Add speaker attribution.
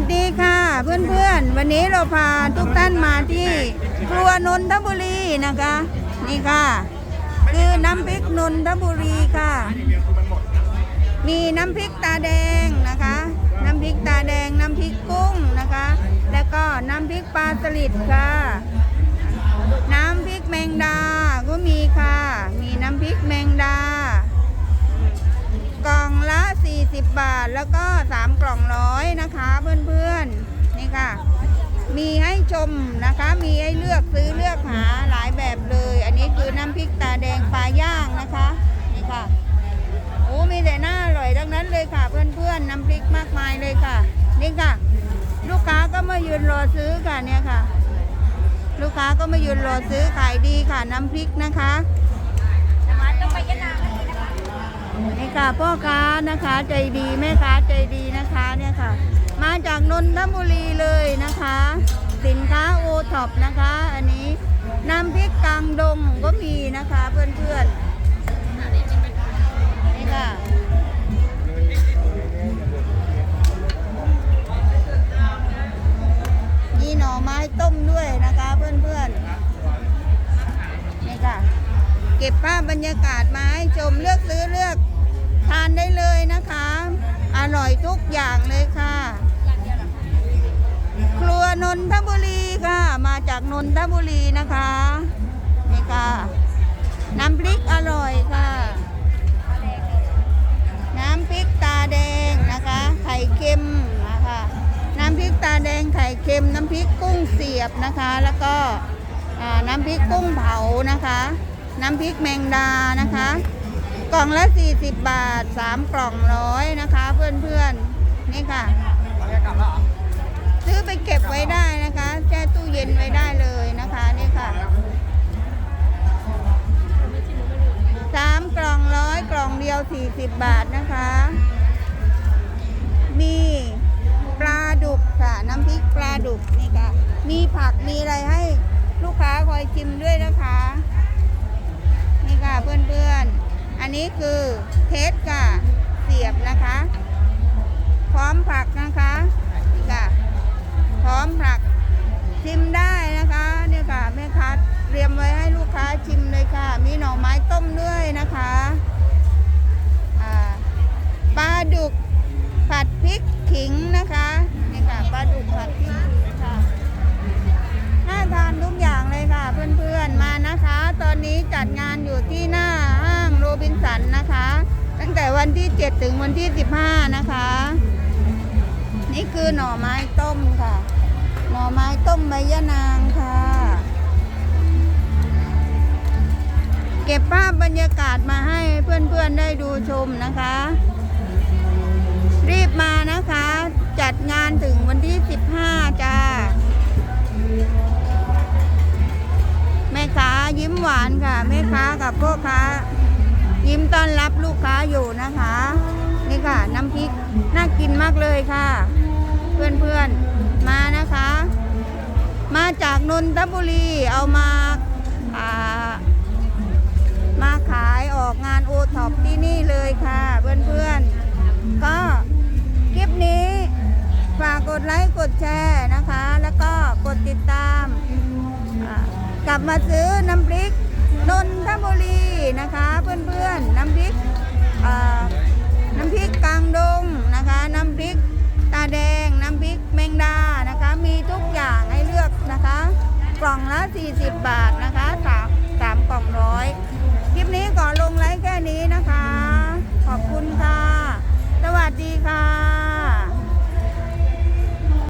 Speaker 1: วัสดีค่ะ เพื่อนๆ วันนี้เราพาทุกท่านมาที่ครัวนนทบุรีนะคะ นี่ค่ะ คือน้ำพริกนนทบุรีค่ะ มีน้ำพริกตาแดงนะคะ น้ำพริกตาแดงน้ำพริกกุ้งนะคะ แล้วก็น้ำพริกปลาสลิดค่ะ น้ำพริกแมงดาก็มีค่ะ 40บาทแล้วก็ 3 กล่องร้อยนะคะเพื่อนๆนี่ค่ะ มีให้ชมนะคะ มีให้เลือกซื้อเลือกหาหลายแบบเลย อันนี้คือน้ำพริกตาแดงปลาย่างนะคะนี่ค่ะโอ้มีแต่หน่าอร่อยทั้งนั้นเลยค่ะ เพื่อนๆน้ำพริกมากมายเลยค่ะนี่ค่ะ ลูกค้าก็มายืนรอซื้อค่ะเนี่ยค่ะ ลูกค้าก็มายืนรอซื้อขายดีค่ะน้ำพริกนะคะ นี่ค่ะพ่อค้านะคะใจดีแม่ค้าใจดีนะคะเนี่ยค่ะ มาจากนนทบุรีเลยนะคะ สินค้าโอท็อปนะคะ อันนี้น้ำพริกกลางดงก็มีนะคะเพื่อนๆนี่ค่ะมีหน่อไม้ต้มด้วยนะคะเพื่อนๆนี่ค่ะ เก็บภาพบรรยากาศมาให้ชมเลือกซื้อเลือก ทานได้เลยนะคะ อร่อยทุกอย่างเลยค่ะ ครัวนนทบุรีค่ะ มาจากนนทบุรีนะคะนี่ค่ะ น้ำพริกอร่อยค่ะ น้ำพริกตาแดงนะคะ ไข่เค็มนะคะ น้ำพริกตาแดงไข่เค็ม น้ำพริกกุ้งเสียบนะคะ แล้วก็น้ำพริกกุ้งเผานะคะ น้ำพริกแมงดานะคะ กล่องละ 40 บาท 3 กล่องร้อยนะคะ เพื่อนๆ นี่ค่ะ ซื้อไปเก็บไว้ได้นะคะแช่ตู้เย็นไว้ได้เลยนะคะนี่ค่ะสามกล่องร้อยกล่องเดียว 40 บาทนะคะ มีปลาดุกค่ะ น้ำพริกปลาดุกนี่ค่ะ มีผักมีอะไรให้ลูกค้าคอยชิมด้วยนะคะ นนี้คือเทสค่ะเสียบนะคะ พร้อมผักนะคะ รบินสันนะคะ ตั้งแต่วันที่ 7 ถึงวันที่ 15 นะคะ นี่คือหน่อไม้ต้มค่ะ หน่อไม้ต้มใบยะนางค่ะ เก็บภาพบรรยากาศมาให้เพื่อนๆได้ดูชมนะคะ รีบมานะคะ จัดงานถึงวันที่ 15 จ้าแม่ค้ายิ้มหวานค่ะ แม่ค้ากับพ่อค้า ยิ้มต้อนรับลูกค้าอยู่นะคะ นี่ค่ะ น้ำพริกน่ากินมากเลยค่ะ เพื่อนๆมานะคะ มาจากนนทบุรีเอามาอ่ามาขายออกงานโอท็อปที่นี่เลยค่ะ เพื่อนๆ ก็คลิปนี้ฝากกดไลค์กดแชร์นะคะ แล้วก็กดติดตาม กลับมาซื้อน้ำพริก กล่องละ 40 บาทนะคะสามสามกล่องร้อย